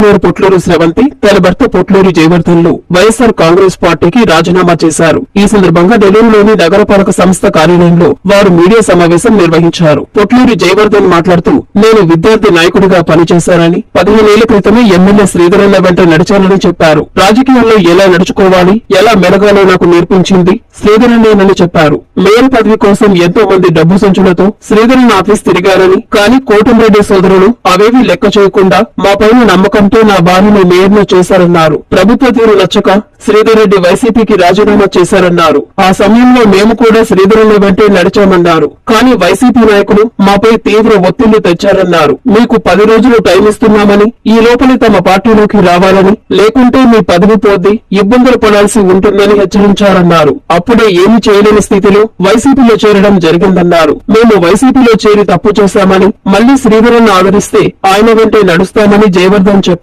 పొట్లూరు పొట్లూరు స్రవంతి తన భర్త పొట్లూరు జయవర్ధన్లు వైఎస్సార్ కాంగ్రెస్ పార్టీకి రాజీనామా చేశారు. ఈ సందర్భంగా నెల్లూరులోని నగరపాలక సంస్థ కార్యాలయంలో వారు మీడియా సమావేశం నిర్వహించారు. పొట్లూరి జయవర్ధన్ మాట్లాడుతూ నేను విద్యార్థి నాయకుడిగా పనిచేశానని పదిహేనేళ్ళ క్రితమే ఎమ్మెల్యే శ్రీధరన్న వెంట నడిచానని చెప్పారు. రాజకీయాల్లో ఎలా నడుచుకోవాలి ఎలా మెలగాలో నాకు నేర్పించింది శ్రీధరన్నేనని చెప్పారు. మేయర్ పదవి కోసం ఎంతో మంది డబ్బు సంచులతో శ్రీధరన్ ఆఫీస్ తిరిగారని కానీ కోటంరెడ్డి సోదరులు అవేవి లెక్క చేయకుండా మా పైన నమ్మకంతో నా భార్యను మేయర్ను చేశారన్నారు. ప్రభుత్వ తీరు నచ్చక శ్రీధర్రెడ్డి వైసీపీకి రాజీనామా చేశారన్నారు. ఆ సమయంలో మేము కూడా శ్రీధరుని వెంటే నడిచామన్నారు. కానీ వైసీపీ నాయకులు మాపై తీవ్ర ఒత్తిళ్ళు తెచ్చారన్నారు. మీకు పది రోజులు టైం ఇస్తున్నామని ఈ లోపలి తమ పార్టీలోకి రావాలని లేకుంటే మీ పదవి పోద్ది ఇబ్బందులు పడాల్సి ఉంటుందని హెచ్చరించారన్నారు. అప్పుడే ఏమి చేయలేని స్థితిలో వైసీపీలో చేరడం జరిగిందన్నారు. మేము వైసీపీలో చేరి తప్పు చేశామని మళ్ళీ శ్రీధరన్ ఆదరిస్తే ఆయన వెంటే నడుస్తామని జయవర్ధన్ చెప్పారు.